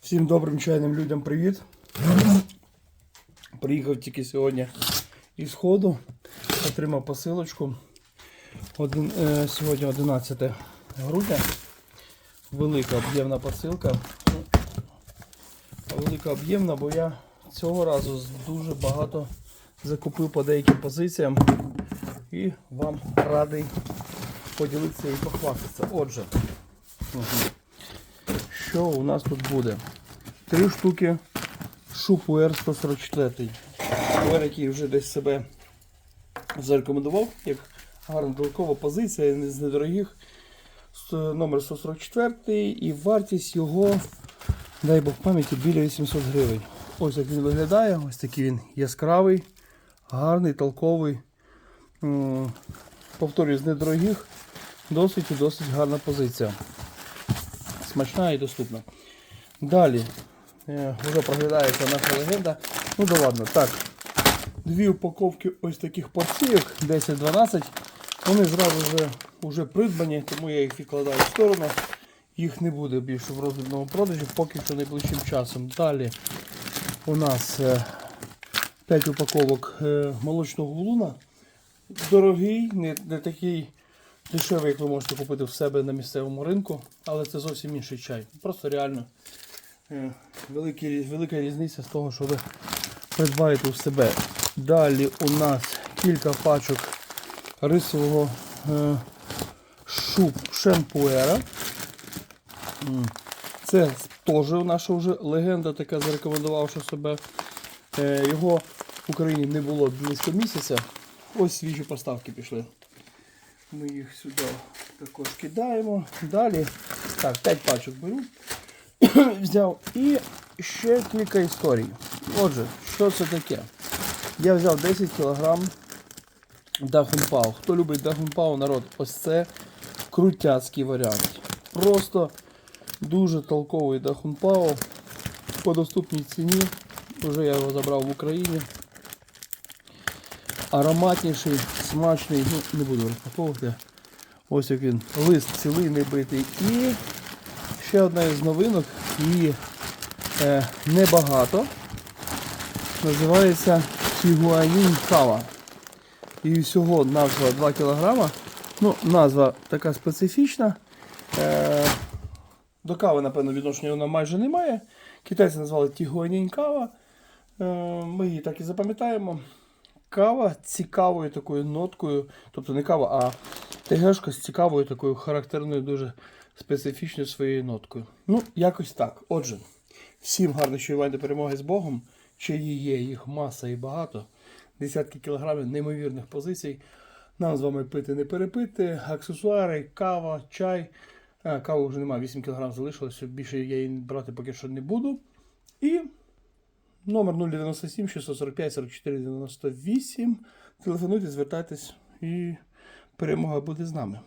Всім добрим чайним людям привіт. Приїхав тільки сьогодні із ходу. Отримав посилочку. Один, е, сьогодні 11 грудня. Велика об'ємна посилка. Велика об'ємна, бо я цього разу дуже багато закупив по деяким позиціям і вам радий поділитися і похвастатися. Отже, мгм. Що у нас тут буде? Три штуки Шупуер 144. Шупуер, який вже десь себе зарекомендував, як гарна толкова позиція з недорогих. Номер 144 і вартість його, дай Бог пам'яті, біля 800 гривень. Ось як він виглядає, ось такий він яскравий, гарний, толковий. Повторюю, з недорогих, досить і досить гарна позиція. Смачна і доступна. Далі е, вже проглядається наша легенда. Ну да ладно. Так. Дві упаковки ось таких порційок, 10-12. Вони зразу вже вже придбані, тому я їх відкладаю в сторону. Їх не буде більше в роздрібному продажі, поки що найближчим часом. Далі у нас 5 упаковок е, молочного луна. Дорогий, не, не такий дешевий, як ви можете купити в себе на місцевому ринку, але це зовсім інший чай. Просто реально е, великий, велика різниця з того, що ви придбаєте в себе. Далі у нас кілька пачок рисового е, шуб шампуера. Це теж наша вже легенда, така зарекомендувавши себе. Е, його в Україні не було близько місяця. Ось свіжі поставки пішли. Ми їх сюди також кидаємо. Далі. Так, 5 пачок беру. взяв. І ще кілька історій. Отже, що це таке? Я взяв 10 кг Дахунпау. Хто любить Дахунпау, народ, ось це крутяцький варіант. Просто дуже толковий Дахунпау по доступній ціні. Вже я його забрав в Україні. Ароматніший, смачний, ну не буду розпаковувати. Ось як він. Лист цілий не битий. І ще одна із новинок, її е, небагато. Називається Тігуанін кава. І всього назва 2 кг. Ну, назва така специфічна. Е, до кави, напевно, відношення вона майже немає. Китайці назвали Тігуанін кава. Е, ми її так і запам'ятаємо. Кава цікавою такою ноткою, тобто не кава, а ТГшка з цікавою такою характерною, дуже специфічною своєю ноткою. Ну, якось так. Отже, всім гарних чаювань до перемоги з Богом. Чаї є, їх маса і багато. Десятки кілограмів неймовірних позицій. Нам з вами пити не перепити. Аксесуари, кава, чай. А, кави вже немає, 8 кг залишилося. Більше я її брати поки що не буду. І Номер 097 645 44 98. Телефонуйте, звертайтесь і перемога буде з нами.